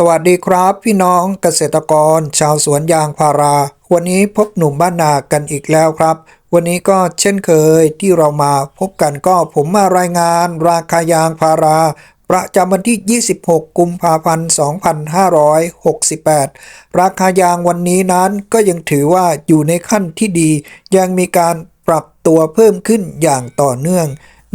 สวัสดีครับพี่น้องเกษตรกร ชาวสวนยางพารา วันนี้พบหนุ่มบ้านนากันอีกแล้วครับ วันนี้ก็เช่นเคยที่เรามาพบกันก็ผมมารายงาน ราคายางพารา ประจำวันที่ 26 กุมภาพันธ์ 2568 ราคายางวันนี้นั้นก็ยังถือว่าอยู่ในขั้นที่ดี ยังมีการปรับตัวเพิ่มขึ้นอย่างต่อเนื่อง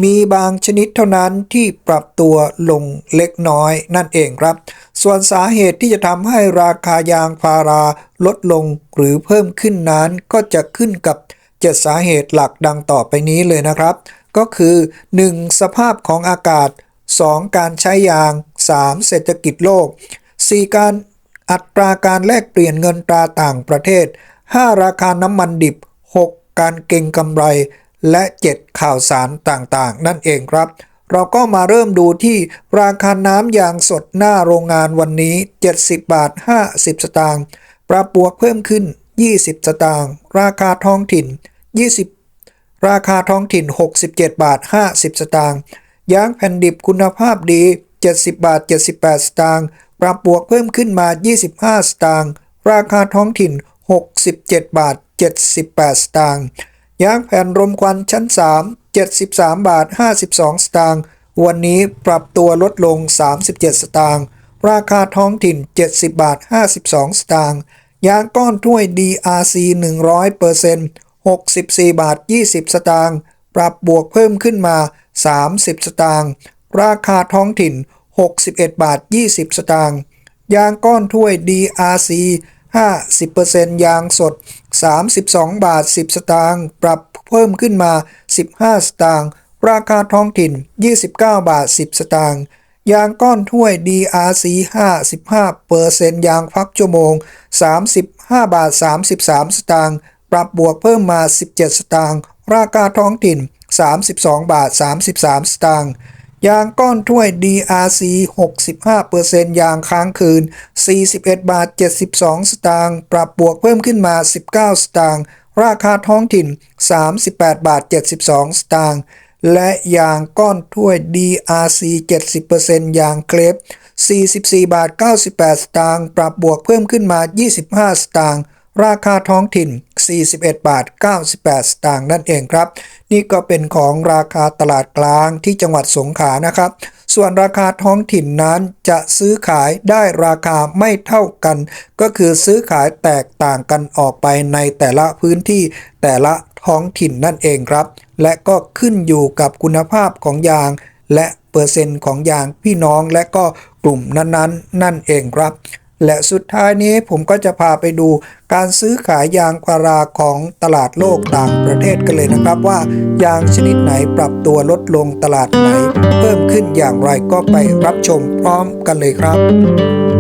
มีบางชนิดเท่านั้นที่ปรับตัวลงเล็กน้อยนั่นเองครับ ส่วนสาเหตุที่จะทำให้ราคายางพาราลดลงหรือเพิ่มขึ้นนั้นก็จะขึ้นกับเจ็ดสาเหตุหลักดังต่อไปนี้เลยนะครับ ก็คือ 1. สภาพของอากาศ 2. การใช้ยาง 3. เศรษฐกิจโลก 4. การอัตราการแลกเปลี่ยนเงินตราต่างประเทศ 5. ราคาน้ำมันดิบ 6. การเก็งกำไร และ 7 ข่าวสารต่างๆ นั่นเองครับ เราก็มาเริ่มดูที่ราคาน้ำยางสดหน้าโรงงานวันนี้ 70 บาท 50 สตางค์ปรับบวกเพิ่มขึ้น 20 สตางค์ราคาท้องถิ่น 20 ราคาท้องถิ่น 67 บาท 50 สตางค์ยางแผ่นดิบคุณภาพดี 70 บาท 78 สตางค์ปรับบวกเพิ่มขึ้นมา 25 สตางค์ราคาท้องถิ่น 67 บาท 78 สตางค์ ยางแผ่นรมควันชั้น 3 73 บาท 52 สตางค์ วันนี้ปรับตัวลดลง 37 สตางค์ ราคาท้องถิ่น 70 บาท 52 สตางค์ ยางก้อนถ้วย DRC 100% 64 บาท 20 สตางค์ ปรับบวกเพิ่มขึ้นมา 30 สตางค์ ราคาท้องถิ่น 61 บาท 20 สตางค์ ยางก้อนถ้วย DRC 50%ยางสด 32 บาท 10 สตางค์ปรับเพิ่มขึ้นมา 15 สตางค์ราคาท้องถิ่น 29 บาท 10 สตางค์ยางก้อนถ้วย DRC 55%ยางพักชั่วโมง 35 บาท 33 สตางค์ปรับบวกเพิ่มมา 17 สตางค์ราคาท้องถิ่น 32 บาท 33 สตางค์ ยางก้อนถ้วย DRC 65%ยางค้างคืน 41 บาท 72 สตางค์ปรับบวกเพิ่มขึ้นมา 19 สตางค์ราคาท้องถิ่น 38 บาท 72 สตางค์และยางก้อนถ้วย DRC 70%ยางเคลฟ44 บาท 98 สตางค์ปรับบวกเพิ่มขึ้นมา 25 สตางค์ ราคาท้องถิ่น 41 บาท 98 สตางค์นั่นเองครับ นี่ก็เป็นของราคาตลาดกลางที่จังหวัดสงขลานะครับ ส่วนราคาท้องถิ่นนั้นจะซื้อขายได้ราคาไม่เท่ากัน ก็คือซื้อขายแตกต่างกันออกไปในแต่ละพื้นที่แต่ละท้องถิ่นนั่นเองครับ และก็ขึ้นอยู่กับคุณภาพของยาง และเปอร์เซ็นต์ของยางพี่น้องและก็กลุ่มนั้นๆ นั่นเองครับ และสุดท้ายนี้ผมก็จะพาไปดูการซื้อขายยางพาราของตลาดโลกต่างประเทศกันเลยนะครับว่ายางชนิดไหนปรับตัวลดลงตลาดไหน เพิ่มขึ้นอย่างไรก็ไปรับชมพร้อมกันเลยครับ